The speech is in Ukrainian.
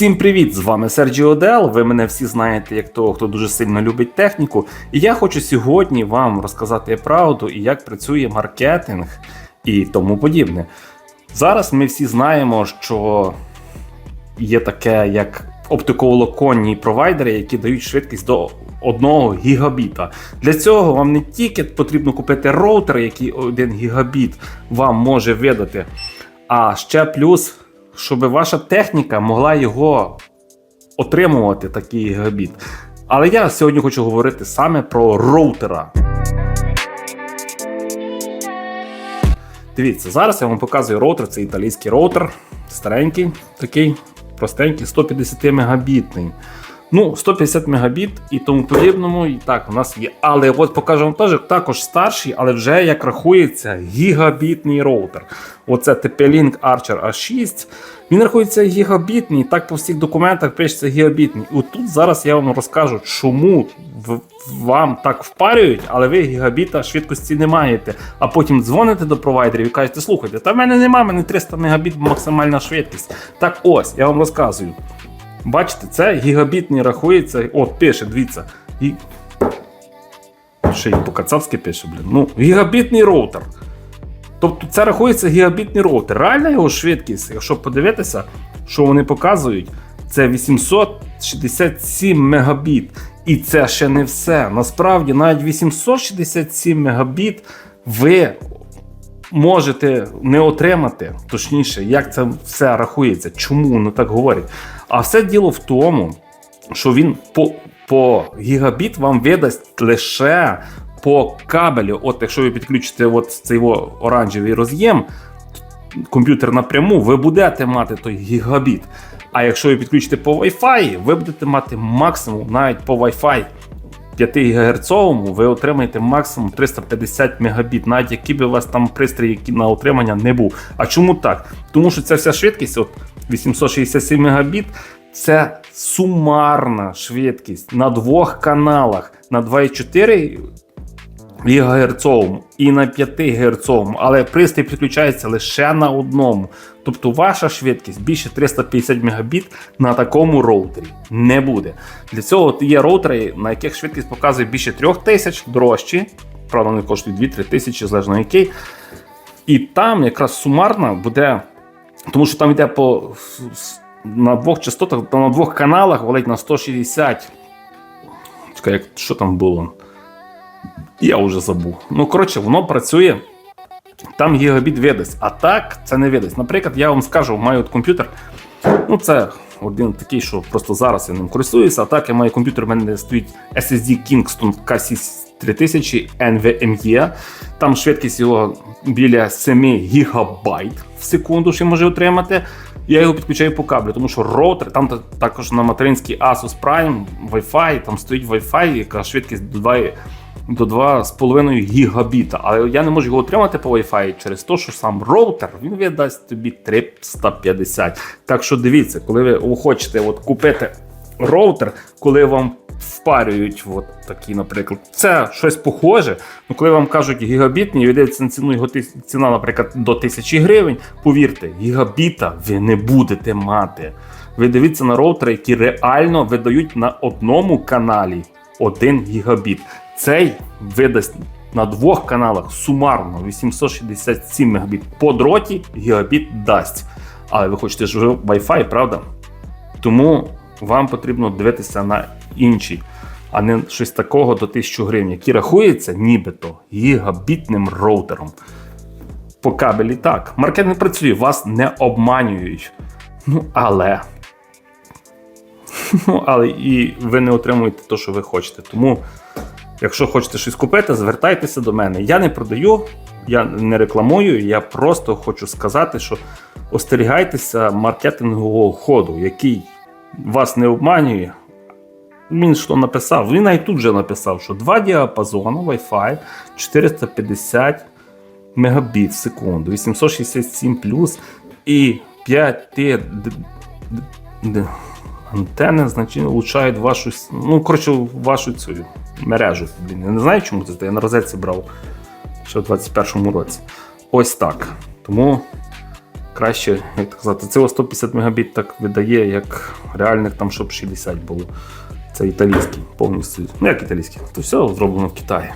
Всім привіт! З вами Серджіо Дел. Ви мене всі знаєте як того, хто дуже сильно любить техніку. І я хочу сьогодні вам розказати правду і як працює маркетинг і тому подібне. Зараз ми всі знаємо, що є таке, як оптиковолоконні провайдери, які дають швидкість до 1 гігабіта. Для цього вам не тільки потрібно купити роутер, який 1 гігабіт вам може видати, а ще плюс, щоб ваша техніка могла його отримувати, такий гігабіт. Але я сьогодні хочу говорити саме про роутера. Дивіться, зараз я вам показую роутер, це італійський роутер, старенький, такий простенький, 150 мегабітний. Ну, 150 мегабіт і тому подібному. І так, у нас є. Але от покажу вам теж також старший, але вже як рахується гігабітний роутер. Оце TP-Link Archer A6. Він рахується гігабітний, так по всіх документах пишеться гігабітний. І тут зараз я вам розкажу, чому в- вам так впарюють, але ви гігабіта швидкості не маєте. А потім дзвоните до провайдерів і кажете, слухайте, та в мене немає, мене 300 мегабіт максимальна швидкість. Так ось, я вам розказую. Бачите, це гігабітний рахується. От, пише, дивіться. І... Ще й по-кацапськи пише, блін. Ну, гігабітний роутер. Тобто це рахується гігабітний роутер. Реальна його швидкість, якщо подивитися, що вони показують, це 867 мегабіт. І це ще не все. Насправді, навіть 867 мегабіт ви можете не отримати, точніше, як це все рахується, чому воно так говорять. А все діло в тому, що він по, по гігабіт вам видасть лише по кабелю. От якщо ви підключите от цей во оранжевий роз'єм, комп'ютер напряму, ви будете мати той гігабіт. А якщо ви підключите по Wi-Fi, ви будете мати максимум навіть по Wi-Fi 5 ГГц ви отримаєте максимум 350 Мбіт, навіть який би у вас там пристрій на отримання не був. А чому так? Тому що ця вся швидкість, от 867 Мбіт, це сумарна швидкість на двох каналах на 2,4 ГГц і на 5 ГГц, але пристрій підключається лише на одному. Тобто ваша швидкість більше 350 Мбіт на такому роутері не буде. Для цього є роутери, на яких швидкість показує більше 3000 дорожчі. Правда, вони коштують 2-3 тисячі, залежно який. І там якраз сумарна буде, тому що там йде по на двох частотах, на двох каналах валить на 160. Чекай, що там було? Я вже забув. Ну, коротше, воно працює. Там гігабіт видасть. А так це не видасть. Наприклад, я вам скажу, маю от комп'ютер. Ну, це один такий, що просто зараз я ним користуюся. А так я маю комп'ютер, у мене стоїть SSD Kingston K3000 NVMe. Там швидкість його біля 7 гігабайт в секунду ще може отримати. Я його підключаю по каблю, тому що роутер, там також на материнській Asus Prime, Wi-Fi, там стоїть Wi-Fi, яка швидкість до 2, до 2,5 гігабіта. Але я не можу його отримати по Wi-Fi через те, що сам роутер він видасть тобі 350. Так що дивіться, коли ви хочете от купити роутер, коли вам впарюють, от такі, наприклад, це щось похоже. Ну, коли вам кажуть гігабітні, і видається на ціну його ціна, наприклад, до 1000 гривень. Повірте, гігабіта ви не будете мати. Ви дивіться на роутери, які реально видають на одному каналі 1 гігабіт. Цей видасть на двох каналах сумарно 867 мегабіт. По дроті гігабіт дасть. Але ви хочете ж Wi-Fi, правда? Тому вам потрібно дивитися на інший, а не щось такого до 1000 гривень, який рахується нібито гігабітним роутером. По кабелі так. Маркетинг працює, вас не обманюють. Ну, але. Ну, але і ви не отримуєте те, що ви хочете. Тому, якщо хочете щось купити, звертайтеся до мене. Я не продаю, я не рекламую, я просто хочу сказати, що остерігайтеся маркетингового ходу, який вас не обманює. Він що написав? Він навіть тут же написав, що два діапазони Wi-Fi 450 мегабіт в секунду, 867 плюс і 5 Антени значить влучають вашу ну, коротше, вашу цю мережу. Я не знаю, чому це. Я на розетці брав ще в 21-му році. Ось так. Тому краще, як казати, це 150 Мбіт так видає, як реальних там, щоб 60 було. Це італійський повністю. Ну як італійський? То все зроблено в Китаї.